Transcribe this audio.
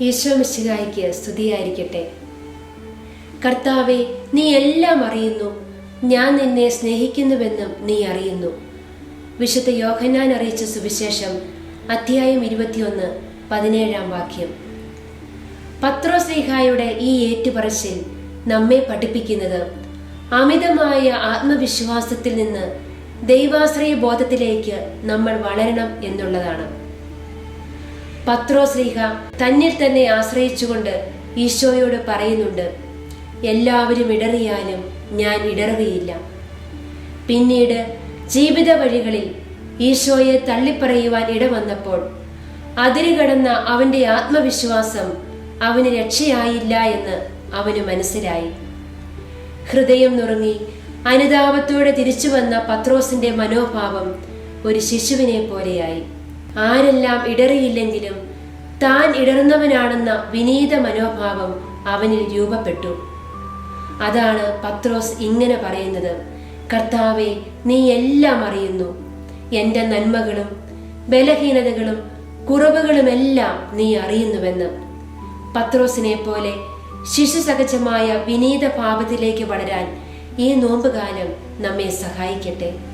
ഈശോ മിശിഹായിക്ക് സ്തുതിയായിരിക്കട്ടെ. കർത്താവെ നീ എല്ലാം അറിയുന്നു. ഞാൻ നിന്നെ സ്നേഹിക്കുന്നുവെന്നും നീ അറിയുന്നു. വിശുദ്ധ യോഹന്നാൻ അറിയിച്ച സുവിശേഷം അധ്യായം ഇരുപത്തിയൊന്ന് പതിനേഴാം വാക്യം. പത്രോസ്നേഹായുടെ ഈ ഏറ്റുപറച്ചിൽ നമ്മെ പഠിപ്പിക്കുന്നത് അമിതമായ ആത്മവിശ്വാസത്തിൽ നിന്ന് ദൈവാശ്രയ ബോധത്തിലേക്ക് നമ്മൾ വളരണം എന്നുള്ളതാണ്. പത്രോസ്ലിഹ തന്നിൽ തന്നെ ആശ്രയിച്ചുകൊണ്ട് ഈശോയോട് പറയുന്നുണ്ട് എല്ലാവരും ഇടറിയാലും ഞാൻ ഇടറുകയില്ല. പിന്നീട് ജീവിത വഴികളിൽ ഈശോയെ തള്ളിപ്പറയുവാൻ ഇടവന്നപ്പോൾ അതിരുകടന്ന അവന്റെ ആത്മവിശ്വാസം അവന് രക്ഷയായില്ല എന്ന് അവന് മനസ്സിലായി. ഹൃദയം നുറുങ്ങി അനുതാപത്തോടെ തിരിച്ചു വന്ന പത്രോസിന്റെ മനോഭാവം ഒരു ശിശുവിനെ പോലെയായി. ആരെല്ലാം ഇടറിയില്ലെങ്കിലും താൻ ഇടറുന്നവനാണെന്ന വിനീത മനോഭാവം അവനിൽ രൂപപ്പെട്ടു. അതാണ് പത്രോസ് ഇങ്ങനെ പറയുന്നത്. കർത്താവെ നീ എല്ലാം അറിയുന്നു. എന്റെ നന്മകളും ബലഹീനതകളും കുറവുകളുമെല്ലാം നീ അറിയുന്നുവെന്ന്. പത്രോസിനെ പോലെ ശിശുസഹജമായ വിനീത ഭാവത്തിലേക്ക് വളരാൻ ഈ നോമ്പുകാലം നമ്മെ സഹായിക്കട്ടെ.